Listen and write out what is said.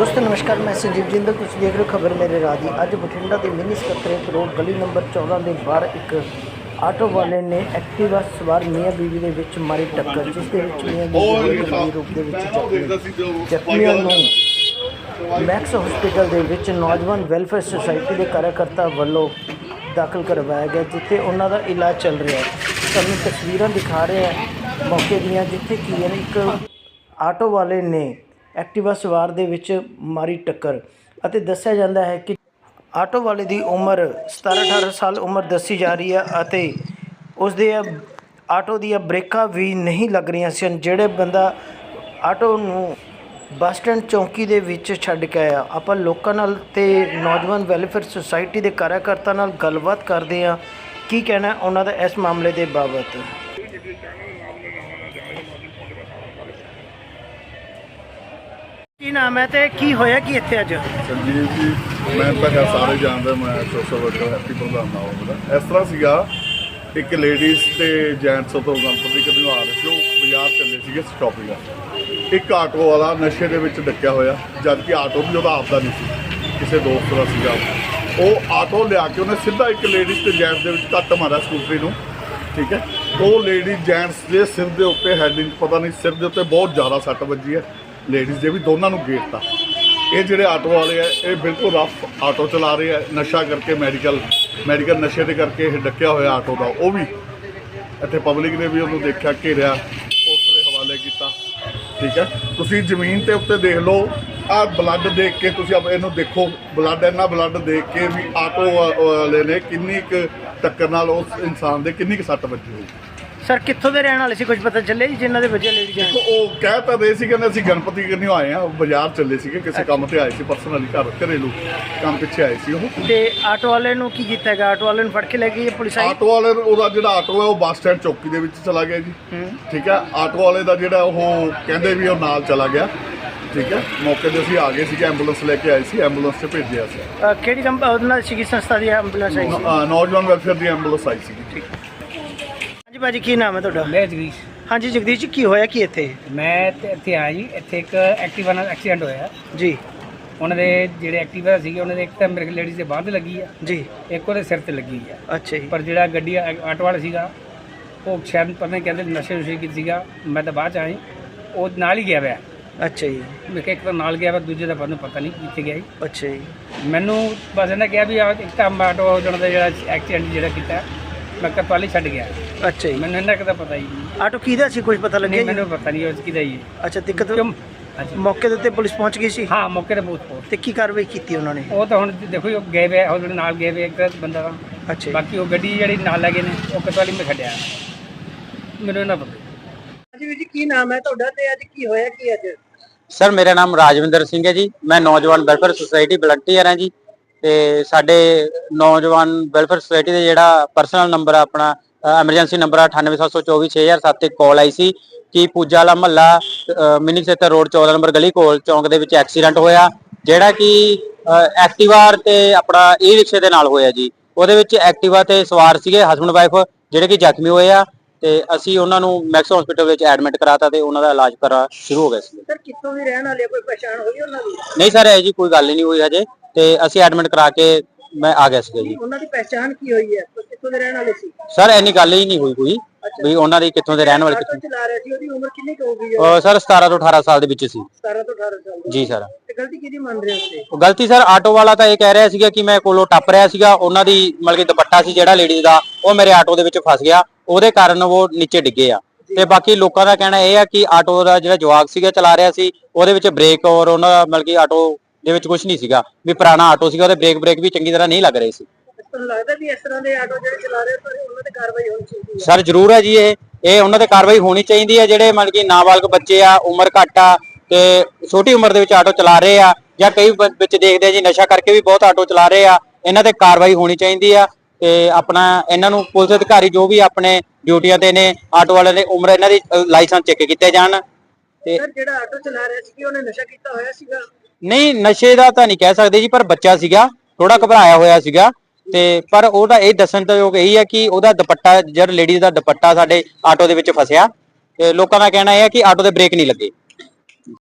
ਦੋਸਤੋ ਨਮਸਕਾਰ ਮੈਂ ਸੰਜੀਵ ਜਿੰਦਲ। ਤੁਸੀਂ ਦੇਖ ਰਹੇ ਹੋ ਖਬਰ ਮੇਰੇ ਰਾਜ ਦੀ। ਅੱਜ ਬਠਿੰਡਾ ਦੇ ਮਿੰਨੀ ਸਕੱਤਰੇਤ ਰੋਡ ਗਲੀ ਨੰਬਰ 14 ਦੇ ਬਾਹਰ ਇੱਕ ਆਟੋ ਵਾਲੇ ਨੇ ਐਕਟਿਵਾ ਸਵਾਰ ਮੀਆਂ ਬੀਵੀ ਦੇ ਵਿੱਚ ਮਾਰੀ ਟੱਕਰ ਜਿਸ ਦੇ ਵਿੱਚ ਮੀਆਂ ਬੀਵੀ ਗੰਭੀਰ ਰੂਪ ਦੇ ਵਿੱਚ ਜ਼ਖਮੀ ਜ਼ਖਮੀਆਂ ਨੂੰ ਮੈਕਸ ਹਸਪੀਟਲ ਦੇ ਵਿੱਚ ਨੌਜਵਾਨ ਵੈਲਫੇਅਰ ਸੁਸਾਇਟੀ ਦੇ ਕਾਰਜਕਰਤਾ ਵੱਲੋਂ ਦਾਖਲ ਕਰਵਾਇਆ ਗਿਆ ਜਿੱਥੇ ਉਹਨਾਂ ਦਾ ਇਲਾਜ ਚੱਲ ਰਿਹਾ ਹੈ। ਤੁਹਾਨੂੰ ਤਸਵੀਰਾਂ ਦਿਖਾ ਰਹੇ ਹਾਂ ਮੌਕੇ ਦੀਆਂ ਜਿੱਥੇ ਕੀ ਹੈ ਇੱਕ ਆਟੋ ਵਾਲੇ ਨੇ ਐਕਟਿਵਾ ਸਵਾਰ ਦੇ ਵਿੱਚ ਮਾਰੀ ਟੱਕਰ ਅਤੇ ਦੱਸਿਆ ਜਾਂਦਾ ਹੈ ਕਿ ਆਟੋ ਵਾਲੇ ਦੀ ਉਮਰ 17 18 ਸਾਲ ਉਮਰ ਦੱਸੀ ਜਾ ਰਹੀ ਹੈ ਅਤੇ ਉਸ ਦੇ ਆਟੋ ਦੀਆਂ ਬ੍ਰੇਕਾਂ ਵੀ ਨਹੀਂ ਲੱਗ ਰਹੀਆਂ ਸਨ, ਜਿਹੜੇ ਬੰਦਾ ਆਟੋ ਨੂੰ ਬੱਸ ਸਟੈਂਡ ਚੌਂਕੀ ਦੇ ਵਿੱਚ ਛੱਡ ਕੇ ਆਇਆ। ਆਪਾਂ ਲੋਕਾਂ ਨਾਲ ਤੇ ਨੌਜਵਾਨ ਵੈਲਫੇਅਰ ਸੁਸਾਇਟੀ ਦੇ ਕਾਰਜਕਰਤਾ ਨਾਲ ਗੱਲਬਾਤ ਕਰਦੇ ਹਾਂ। ਕੀ ਕਹਿਣਾ ਉਹਨਾਂ ਦਾ ਇਸ ਮਾਮਲੇ ਦੇ ਬਾਬਤ? ਕੀ ਨਾਮ ਹੈ ਤੇ ਕੀ ਹੋਇਆ ਕੀ ਇੱਥੇ ਅੱਜ? ਸੰਜੀਵ ਜੀ, ਮੈਂ ਤਾਂ ਕਿਹਾ ਸਾਰੇ ਜਾਣਦੇ, ਮੈਂ ਸੋਸ਼ਲ ਵਰਕਰ ਹੈਪੀ ਪ੍ਰਧਾਨ ਨਾਮ ਉਹਦਾ ਇਸ ਤਰ੍ਹਾਂ ਸੀਗਾ, ਇੱਕ ਲੇਡੀਜ਼ ਤੇ ਜੈਂਟਸ ਤੋਂ ਗਣਪਤੀ ਕਿਤੇ ਆ ਰਹੇ ਸੀ, ਉਹ ਬਾਜ਼ਾਰ ਚੱਲੇ ਸੀਗੇ ਸ਼ਾਪਿੰਗ ਕਰਨ। ਇੱਕ ਆਟੋ ਵਾਲਾ ਨਸ਼ੇ ਦੇ ਵਿੱਚ ਡੱਕਿਆ ਹੋਇਆ ਜਦ ਕਿ ਆਟੋ ਵੀ ਉਹਦਾ ਆਪਦਾ ਨਹੀਂ ਸੀ, ਕਿਸੇ ਦੋਸਤ ਦਾ ਸੀਗਾ ਉਹ। ਆਟੋ ਲਿਆ ਕੇ ਉਹਨੇ ਸਿੱਧਾ ਇੱਕ ਲੇਡੀਜ਼ ਤੇ ਜੈਂਟਸ ਦੇ ਵਿੱਚ ਕੱਟ ਮਾਰਿਆ ਸਕੂਟਰੀ ਨੂੰ, ਠੀਕ ਹੈ? ਉਹ ਲੇਡੀ ਜੈਂਟਸ ਦੇ ਸਿਰ ਦੇ ਉੱਤੇ ਹੈਡਿੰਗ ਪਤਾ ਨਹੀਂ ਸਿਰ ਦੇ ਉੱਤੇ ਬਹੁਤ ਜ਼ਿਆਦਾ ਸੱਟ ਵੱਜੀ ਹੈ। ਲੇਡੀਜ਼ ਦੇ ਵੀ ਦੋਨਾਂ ਨੂੰ ਗੇਰਤਾ ਇਹ ਜਿਹੜੇ ਆਟੋ ਵਾਲੇ ਆ, ਇਹ ਬਿਲਕੁਲ ਰਫ ਆਟੋ ਚਲਾ ਰਹੇ ਆ, ਨਸ਼ਾ ਕਰਕੇ ਮੈਡੀਕਲ ਮੈਡੀਕਲ ਨਸ਼ੇ ਦੇ ਕਰਕੇ ਇਹ ਡੱਕਿਆ ਹੋਇਆ ਆਟੋ ਦਾ। ਉਹ ਵੀ ਇੱਥੇ ਪਬਲਿਕ ਨੇ ਵੀ ਉਹਨੂੰ ਦੇਖਿਆ, ਘੇਰਿਆ, ਪੁਲਿਸ ਦੇ ਹਵਾਲੇ ਕੀਤਾ। ਠੀਕ ਹੈ? ਤੁਸੀਂ ਜ਼ਮੀਨ ਤੇ ਉੱਤੇ ਦੇਖ ਲਓ, ਆਹ ਬਲੱਡ ਦੇਖ ਕੇ ਤੁਸੀਂ ਆਪ ਇਹਨੂੰ ਦੇਖੋ। ਬਲੱਡ ਇੰਨਾ ਬਲੱਡ ਦੇਖ ਕੇ ਵੀ ਆਟੋ ਵਾਲੇ ਨੇ ਕਿੰਨੀ ਕੁ ਟੱਕਰ ਨਾਲ ਉਸ ਇਨਸਾਨ ਦੇ ਕਿੰਨੀ ਕੁ ਸੱਟ ਵੱਜੀ ਹੋਈ। ਸਰ ਕਿੱਥੋਂ ਦੇ ਰਹਿਣ ਵਾਲੇ ਸੀ? ਕੁਝ ਪਤਾ ਚੱਲਿਆ ਜੀ ਜਿਨ੍ਹਾਂ ਦੇ ਵਜ੍ਹਾ ਲੇਡੀ ਜੈਂਟ ਉਹ ਕਹਿ ਤਾਂ ਰਹੇ ਸੀ ਕਹਿੰਦੇ ਅਸੀਂ ਗਣਪਤੀ ਕਰਨੀ ਆਏ ਆ ਬਾਜ਼ਾਰ ਚੱਲੇ ਸੀਗੇ ਕਿਸੇ ਕੰਮ ਤੇ ਆਏ ਸੀ ਪਰਸਨਲੀ ਘਰ ਘਰੇਲੂ ਕੰਮ ਪਿੱਛੇ ਆਏ ਸੀ ਉਹ। ਤੇ ਆਟੋ ਵਾਲੇ ਨੂੰ ਕੀ ਕੀਤਾ ਹੈਗਾ? ਆਟੋ ਵਾਲੇ ਨੂੰ ਫੜ ਕੇ ਲੈ ਗਈ ਹੈ ਪੁਲਿਸ ਆਈ? ਆਟੋ ਵਾਲੇ ਨੂੰ- ਉਹਦਾ ਜਿਹੜਾ ਆਟੋ ਹੈ ਉਹ ਬੱਸ ਸਟੈਂਡ ਚੌਕੀ ਦੇ ਵਿੱਚ ਚਲਾ ਗਿਆ ਜੀ। ਠੀਕ ਹੈ ਆਟੋ ਵਾਲੇ ਦਾ ਜਿਹੜਾ ਉਹ ਕਹਿੰਦੇ ਵੀ ਉਹ ਨਾਲ ਚਲਾ ਗਿਆ। ਠੀਕ ਹੈ ਮੌਕੇ ਤੇ ਅਸੀਂ ਆ ਗਏ ਸੀਗੇ ਐਂਬੂਲੈਂਸ ਲੈ ਕੇ ਆਏ ਸੀ ਐਂਬੂਲੈਂਸ 'ਚ ਭੇਜਿਆ ਸੀ। ਅ, ਕਿਹੜੀ ਕੰਪ ਉਹਨਾਂ ਸੀਗੀ ਸੰਸਥਾ ਦੀ ਐਂਬੂਲੈਂਸ ਆਈ ਸੀ? ਅ, ਨੌਜਵਾਨ ਵੈਲਫੇਅਰ ਦੀ ਐਂਬੂਲੈਂਸ ਆਈ ਸੀ ਹਾਂਜੀ ਭਾਜੀ ਕੀ ਨਾਮ ਹੈ ਤੁਹਾਡਾ? ਮੈਂ ਜਗਦੀਸ਼। ਹਾਂਜੀ ਜਗਦੀਸ਼ ਜੀ ਕੀ ਹੋਇਆ ਕੀ ਇੱਥੇ? ਮੈਂ ਤੇ ਇੱਥੇ ਆਇਆ ਜੀ ਇੱਥੇ ਇੱਕ ਐਕਟਿਵਾ ਨਾਲ ਐਕਸੀਡੈਂਟ ਹੋਇਆ। ਜੀ। ਉਹਨਾਂ ਦੇ ਜਿਹੜੇ ਐਕਟਿਵਾ ਸੀਗੇ ਉਹਨਾਂ ਦੇ ਇੱਕ ਤਾਂ ਮੇਰੇ ਲੇਡੀਜ਼ ਦੇ ਬਾਂਹ ਤੇ ਲੱਗੀ ਆ ਜੀ। ਇੱਕ ਉਹਦੇ ਸਿਰ ਤੇ ਲੱਗੀ ਆ। ਅੱਛਾ ਜੀ। ਪਰ ਜਿਹੜਾ ਗੱਡੀ ਆ- ਆਟੋ ਵਾਲਾ ਸੀਗਾ ਉਹ ਸ਼ਾਇਦ ਪਤਾ ਨਹੀਂ ਕਹਿੰਦੇ ਨਸ਼ੇ ਨੁਸ਼ੇ ਕੀ ਸੀਗਾ ਮੈਂ ਤਾਂ ਬਾਅਦ ਚ ਆਈ ਉਹ ਨਾਲ ਹੀ ਗਿਆ ਹੋਇਆ ਅੱਛਾ ਜੀ। ਮੈਂ ਕਿਹਾ ਇੱਕ ਤਾਂ ਨਾਲ ਗਿਆ ਵਾ ਦੂਜੇ ਦਾ ਮੈਨੂੰ ਪਤਾ ਨਹੀਂ ਕਿੱਥੇ ਗਿਆ ਜੀ। ਅੱਛਾ ਜੀ। ਮੈਨੂੰ ਬਸ ਇਹਨਾਂ ਕਿਹਾ ਵੀ ਆਹ ਇੱਕ ਤਾਂ ਆਟੋ ਉਹਨਾਂ ਦਾ ਜਿਹੜਾ ਐਕਸੀਡੈਂਟ ਜਿਹੜਾ ਕੀਤਾ ਮੈਂ ਕਤਵਾਲੀ ਛੱਡ ਗਿਆ। ਅੱਛਾ ਜੀ। ਮੈਨੂੰ ਇਹਨਾਂ ਕਦਾ ਪਤਾ ਹੀ ਨਹੀਂ। ਆਟੋ ਕਿਹਦਾ ਸੀ ਕੁਝ ਪਤਾ ਲੱਗਿਆ ਨਹੀਂ ਜੀ? ਮੈਨੂੰ ਪਤਾ ਨਹੀਂ ਉਹ ਕਿਹਦਾ ਹੀ ਹੈ ਅੱਛਾ ਦਿੱਕਤ ਕਿਉਂ? ਹਾਂਜੀ। ਮੌਕੇ ਦੇ ਉੱਤੇ ਪੁਲਿਸ ਪਹੁੰਚ ਗਈ ਸੀ? ਹਾਂ ਮੌਕੇ ਤੇ ਬਹੁਤ ਬਹੁਤ ਤੇ ਕੀ ਕਾਰਵਾਈ ਕੀਤੀ ਉਹਨਾਂ ਨੇ? ਉਹ ਤਾਂ ਹੁਣ ਦੇਖੋ ਜੀ, ਉਹ ਗਏ ਵੇ ਉਹ ਜਿਹੜੇ ਨਾਲ ਗਏ ਵੇ ਇੱਕ ਬੰਦਾ ਤਾਂ। ਅੱਛਾ ਜੀ। ਬਾਕੀ ਉਹ ਗੱਡੀ ਜਿਹੜੀ ਨਾਲ ਲੈ ਗਏ ਨੇ ਉਹ ਕਤਵਾਲੀ ਮੈਂ ਛੱਡਿਆ। ਮੈਨੂੰ ਇਹਨਾਂ ਪਤਾ। ਹਾਂਜੀ ਵੀਰ ਜੀ ਕੀ ਨਾਮ ਹੈ ਤੁਹਾਡਾ ਤੇ ਅੱਜ ਕੀ ਹੋਇਆ ਕੀ ਅੱਜ? ਸਰ ਮੇਰਾ ਨਾਮ ਰਾਜਵਿੰਦਰ ਸਿੰਘ ਹੈ ਜੀ। ਮੈਂ ਨੌਜਵਾਨ ਵੈਲਫੇਅਰ ਸੁਸਾਇਟੀ ਵਲੰਟੀਅਰ ਹਾਂ ਜੀ। ਤੇ ਸਾਡੇ ਨੌਜਵਾਨ ਵੈਲਫੇਅਰ ਸੁਸਾਇਟੀ ਦੇ ਜਿਹੜਾ ਪਰਸਨਲ ਨੰਬਰ ਆ ਆਪਣਾ ਐਮਰਜੈਂਸੀ ਨੰਬਰ 9874246007 ਤੇ ਕਾਲ ਆਈ ਸੀ ਕਿ ਪੂਜਾ ਵਾਲਾ ਮਹੱਲਾ ਮਿਨੀ ਸੇਤਰ ਰੋਡ 14 ਨੰਬਰ ਗਲੀ ਕੋਲ ਚੌਂਕ ਦੇ ਵਿੱਚ ਐਕਸੀਡੈਂਟ ਹੋਇਆ ਜਿਹੜਾ ਕਿ ਐਕਟਿਵਾ ਤੇ ਆਪਣਾ ਈ ਰਿਕਸ਼ੇ ਦੇ ਨਾਲ ਹੋਇਆ ਜੀ। ਉਹਦੇ ਵਿੱਚ ਐਕਟਿਵਾ ਤੇ ਸਵਾਰ ਸੀਗੇ ਹਸਬੰਡ ਵਾਈਫ ਜਿਹੜੇ ਕਿ ਜ਼ਖਮੀ ਹੋਏ ਆ ਤੇ ਅਸੀਂ ਉਹਨਾਂ ਨੂੰ ਮੈਕਸ ਹਸਪੀਟਲ ਵਿੱਚ ਐਡਮਿਟ ਕਰਾਤਾ ਤੇ ਉਹਨਾਂ ਦਾ ਇਲਾਜ ਕਰਾ ਸ਼ੁਰੂ ਹੋ ਗਿਆ ਸੀ। ਸਰ ਕਿੱਥੋਂ ਵੀ ਰਹਿਣ ਵਾਲੇ? ਕੋਈ ਪਛਾਣ ਹੋਈ ਉਹਨਾਂ ਦੀ? ਨਹੀਂ ਸਰ ਇਹ ਜੀ ਕੋਈ ਗੱਲ ਨਹੀਂ ਹੋਈ ਹਜੇ। ਤੇ ਅਸੀਂ ਐਡਮਿਟ ਕਰਾ ਕੇ ਮੈਂ ਆ ਗਿਆ ਸੀਗਾ ਜੀ। ਉਹਨਾਂ ਦੀ ਪਛਾਣ ਕੀ ਹੋਈ ਹੈ? ਕਿੱਥੋਂ ਦੇ ਰਹਿਣ ਵਾਲੇ ਸੀ? ਸਰ ਇੰਨੀ ਗੱਲ ਹੀ ਨਹੀਂ ਹੋਈ ਕੋਈ। ਵੀ ਉਹਨਾਂ ਦੀ ਕਿੱਥੋਂ ਦੇ ਰਹਿਣ ਵਾਲੇ ਕਿੱਥੋਂ ਚਲਾ ਰਿਹਾ ਸੀ ਉਹਦੀ ਉਮਰ ਕਿੰਨੀ ਕੁ ਹੋਊਗੀ? ਅਹ ਸਰ 17 ਤੋਂ 18 ਸਾਲ ਦੇ ਵਿੱਚ ਸੀ। 17 ਤੋਂ 18 ਸਾਲ ਦੀ ਜੀ ਸਰ ਤੇ ਗਲਤੀ ਕਿਹਦੀ ਮੰਨ ਰਹੇ ਹੋ ਤੁਸੀਂ? ਉਹ ਗਲਤੀ ਸਰ ਆਟੋ ਵਾਲਾ ਤਾਂ ਇਹ ਕਹਿ ਰਿਹਾ ਸੀਗਾ ਕਿ ਮੈਂ ਕੋਲੋਂ ਟੱਪ ਰਿਹਾ ਸੀਗਾ। ਉਹਨਾਂ ਦੀ ਮਤਲਬ ਕਿ ਦੁਪੱਟਾ ਸੀ ਜਿਹੜਾ ਲੇਡੀਜ਼ ਦਾ ਉਹ ਮੇਰੇ ਆਟੋ ਦੇ ਵਿੱਚ ਫਸ ਗਿਆ। ਉਹਦੇ ਕਾਰਨ ਉਹ ਨੀਚੇ ਡਿੱਗੇ ਆ। ਤੇ ਬਾਕੀ ਲੋਕਾਂ ਦਾ ਕਹਿਣਾ ਇਹ ਆ ਕਿ ਆਟੋ ਦਾ ਜਿਹੜਾ ਜਵਾਕ ਸੀਗਾ ਚਲਾ ਰਿਹਾ ਸੀ ਉਹਦੇ ਵਿੱਚ ਬ੍ਰੇਕ ਔਰ ਉਹਨਾਂ ਦਾ ਮਤਲਬ ਕਿ ਆਟੋ ਦੇ ਵਿੱਚ ਕੁਝ ਨਹੀਂ ਸੀਗਾ। ਵੀ ਪੁਰਾਣਾ ਆਟੋ ਸੀਗਾ ਉਹਦੇ ਬ੍ਰੇਕ ਬ੍ਰੇਕ ਵੀ ਚੰਗੀ ਤਰ੍ਹਾਂ ਨਹੀਂ ਲੱਗ ਰਹੇ ਸੀ। ਤੁਹਾਨੂੰ ਲੱਗਦਾ ਵੀ ਇਸ ਤਰ੍ਹਾਂ ਦੇ ਆਟੋ ਜਿਹੜੇ ਚਲਾ ਰਹੇ ਪਰ ਉਹਨਾਂ ਤੇ ਕਾਰਵਾਈ ਹੋਣੀ ਚਾਹੀਦੀ ਹੈ? ਸਰ ਜ਼ਰੂਰ ਹੈ ਜੀ ਇਹ। ਇਹ ਉਹਨਾਂ ਤੇ ਕਾਰਵਾਈ ਹੋਣੀ ਚਾਹੀਦੀ ਹੈ ਜਿਹੜੇ ਮਤਲਬ ਕਿ ਨਾਬਾਲਗ ਬੱਚੇ ਆ ਉਮਰ ਘੱਟ ਆ ਤੇ ਛੋਟੀ ਉਮਰ ਦੇ ਵਿੱਚ ਆਟੋ ਚਲਾ ਰਹੇ ਆ ਜਾਂ ਕਈ ਵਿੱਚ ਦੇਖਦੇ ਆ ਜੀ ਨਸ਼ਾ ਕਰਕੇ ਵੀ ਬਹੁਤ ਆਟੋ ਚਲਾ ਰਹੇ ਆ ਇਹਨਾਂ ਤੇ ਕਾਰਵਾਈ ਹੋਣੀ ਚਾਹੀਦੀ ਆ ਤੇ ਆਪਣਾ ਇਹਨਾਂ ਨੂੰ ਪੁਲਿਸ ਅਧਿਕਾਰੀ ਜੋ ਵੀ ਆਪਣੇ ਡਿਊਟੀਆਂ ਤੇ ਨੇ ਆਟੋ ਵਾਲਿਆਂ ਦੇ ਉਮਰ ਇਹਨਾਂ ਦੀ ਲਾਇਸੈਂਸ ਚੈੱਕ ਕੀਤੇ ਜਾਣ। ਤੇ ਸਰ ਜਿਹੜਾ ਆਟੋ ਚਲਾ ਰਿਹਾ ਸੀ ਕਿ ਉਹਨੇ ਨਸ਼ਾ ਕੀਤਾ ਹੋਇਆ ਸੀਗਾ? ਨਹੀਂ, ਨਸ਼ੇ ਦਾ ਤਾਂ ਨਹੀਂ ਕਹਿ ਸਕਦੇ ਜੀ, ਪਰ ਬੱਚਾ ਸੀਗਾ ਥੋੜਾ ਘਬਰਾਇਆ ਹੋਇਆ ਸੀਗਾ, ਤੇ ਪਰ ਉਹਦਾ ਇਹ ਦੱਸਣ ਦਾ ਯੋਗ ਇਹੀ ਹੈ ਕਿ ਉਹਦਾ ਦੁਪੱਟਾ ਜਿਹੜਾ ਲੇਡੀਜ਼ ਦਾ ਦੁਪੱਟਾ ਸਾਡੇ ਆਟੋ ਦੇ ਵਿੱਚ ਫਸਿਆ, ਤੇ ਲੋਕਾਂ ਦਾ ਕਹਿਣਾ ਇਹ ਹੈ ਕਿ ਆਟੋ ਦੇ ਬ੍ਰੇਕ ਨਹੀਂ ਲੱਗੇ।